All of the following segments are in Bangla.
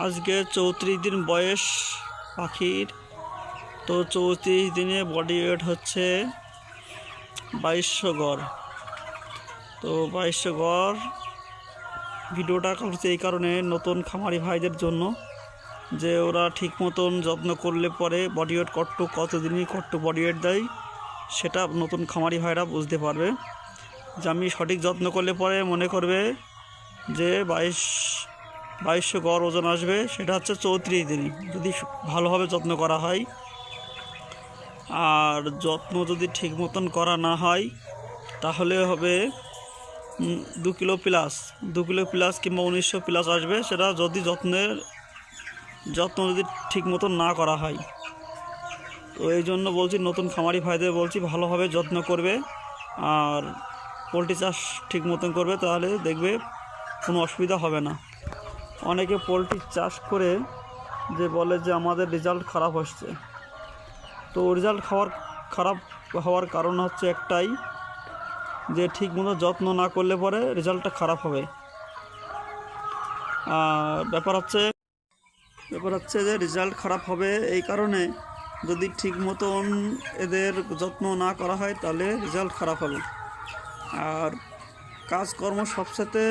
আজকে চৌত্রিশ দিন বয়স পাখির। তো চৌত্রিশ দিনে বডি ওয়েট হচ্ছে বাইশশো গড়। তো বাইশশো গড় ভিডিওটা করছে এই কারণে নতুন খামারি ভাইদের জন্য, যে ওরা ঠিক মতন যত্ন করলে পরে বডি ওয়েট কট্টু কতদিনই কট্টু বডি ওয়েট দেয়, সেটা নতুন খামারি ভাইরা বুঝতে পারবে। যে আমি সঠিক যত্ন করলে পরে মনে করবে যে বাইশ বাইশশো গড় ওজন আসবে, সেটা হচ্ছে চৌত্রিশ দিনই যদি ভালোভাবে যত্ন করা হয়। আর যত্ন যদি ঠিক মতন করা না হয়, তাহলে হবে দু কিলো প্লাস দু কিলো প্লাস কিংবা উনিশশো প্লাস আসবে, সেটা যদি যত্নের, যত্ন যদি ঠিক মতন না করা হয়। তো এই জন্য বলছি, নতুন খামারি ভাইদের বলছি, ভালোভাবে যত্ন করবে। আর পোলট্রি চাষ ঠিক মতন করবে, তাহলে দেখবে কোনো অসুবিধা হবে না। অনেকে পোলট্রি চাষ করে যে বলে যে আমাদের রেজাল্ট খারাপ হচ্ছে তো রেজাল্ট খাওয়ার খারাপ হওয়ার কারণ হচ্ছে একটাই, যে ঠিক মতো যত্ন না করলে পরে রেজাল্টটা খারাপ হবে। ব্যাপার হচ্ছে ব্যাপার হচ্ছে যে রেজাল্ট খারাপ হবে এই কারণে যদি ঠিক মতন এদের যত্ন না করা হয় তাহলে রেজাল্ট খারাপ হবে। আর কাজকর্ম সবসাথে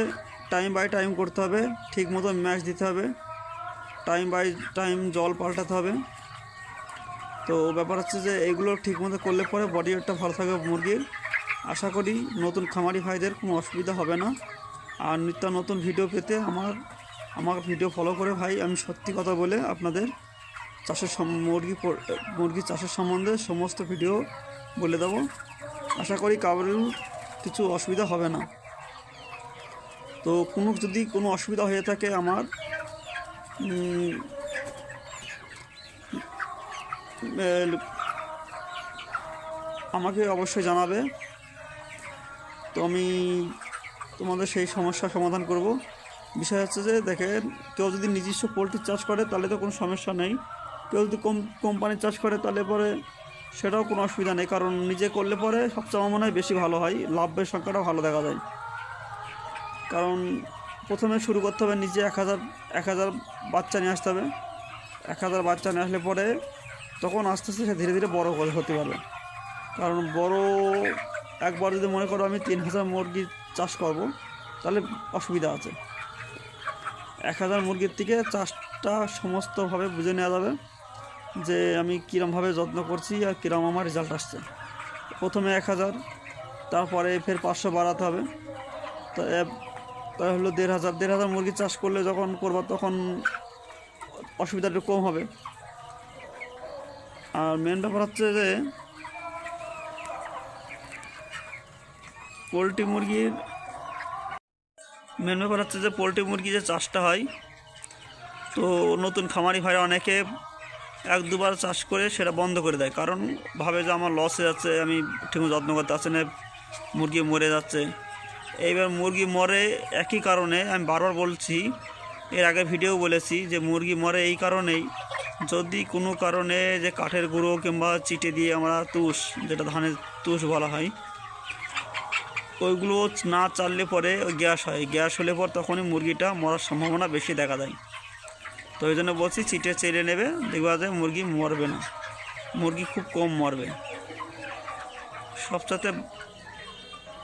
টাইম বাই টাইম করতে হবে, ঠিক মতো ম্যাচ দিতে হবে টাইম বাই টাইম জল পাল্টাতে হবে। তো ব্যাপার হচ্ছে যে এগুলো ঠিক মতো করলে পরে বডি ওয়েটটা ভালো থাকবে মুরগির। আশা করি নতুন খামারি ভাইদের কোনো অসুবিধা হবে না। আর নিত্য নতুন ভিডিও পেতে আমার আমার ভিডিও ফলো করে ভাই, আমি সত্যি কথা বলে আপনাদের চাষের মুরগি মুরগি চাষের সম্বন্ধে সমস্ত ভিডিও বলে দেবো। আশা করি কারোর কিছু অসুবিধা হবে না। তো কোনো যদি কোনো অসুবিধা হয়ে থাকে আমার আমাকে অবশ্যই জানাবে। তো আমি তোমাদের সেই সমস্যার সমাধান করব। বিষয় হচ্ছে যে, দেখেন, কেউ যদি নিজস্ব পোলট্রি চাষ করে, তাহলে তো কোনো সমস্যা নেই। কেউ যদি কম কোম্পানির চাষ করে, তাহলে পরে সেটাও কোনো অসুবিধা নেই। কারণ নিজে করলে পরে সবচেয়ে আমার মনে হয় বেশি ভালো হয়, লাভের সংখ্যাটাও ভালো দেখা যায়। কারণ প্রথমে শুরু করতে হবে নিজে এক হাজার এক হাজার বাচ্চা নিয়ে আসতে হবে। এক হাজার বাচ্চা নিয়ে আসলে পরে তখন আস্তে আস্তে সে ধীরে ধীরে বড় করে হতে পারবে। কারণ বড়, একবার যদি মনে করো আমি তিন হাজার মুরগি চাষ করব, তাহলে অসুবিধা আছে। এক হাজার মুরগির থেকে চাষটা সমস্তভাবে বুঝে নেওয়া যাবে যে আমি কীরমভাবে যত্ন করছি আর কীরম আমার রেজাল্ট আসছে। প্রথমে এক হাজার, তারপরে ফের পাঁচশো বাড়াতে হবে। তা তাই হলো দেড় হাজার দেড় হাজার মুরগি চাষ করলে যখন করবা তখন অসুবিধাটা কম হবে। আর মেন ব্যাপার হচ্ছে যে, পোলট্রি মুরগির মেন ব্যাপার হচ্ছে যে পোলট্রি মুরগি যে চাষটা হয়, তো নতুন খামারি ভাইরা অনেকে এক দুবার চাষ করে সেটা বন্ধ করে দেয়। কারণ ভাবে যে আমার লস হয়ে যাচ্ছে, আমি ঠিক যত্ন করতে পারছি না, মুরগি মরে যাচ্ছে। এইবার মুরগি মরে একই কারণে আমি বারবার বলছি, এর আগে ভিডিও বলেছি যে মুরগি মরে এই কারণেই। যদি কোনো কারণে যে কাঠের গুঁড়ো কিংবা চিটে দিয়ে আমরা তুষ, যেটা ধানের তুষ বলা হয়, ওইগুলো না চাললে পরে গ্যাস হয়। গ্যাস হলে পর তখনই মুরগিটা মরার সম্ভাবনা বেশি দেখা দেয়। তো ওই জন্য বলছি, চিটে চেড়ে নেবে, দেখবা যে মুরগি মরবে না। মুরগি খুব কম মরবে। সবসাথে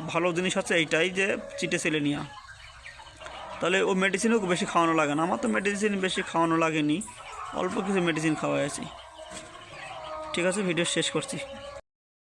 ভালো জিনিস হচ্ছে এইটাই যে চিটে ছেলে নেওয়া তাহলে ও মেডিসিনও বেশি খাওয়ানো লাগে না। আমার তো মেডিসিন বেশি খাওয়ানো লাগেনি। অল্প কিছু মেডিসিন খাওয়াই আছি। ঠিক আছে ভিডিও শেষ করছি।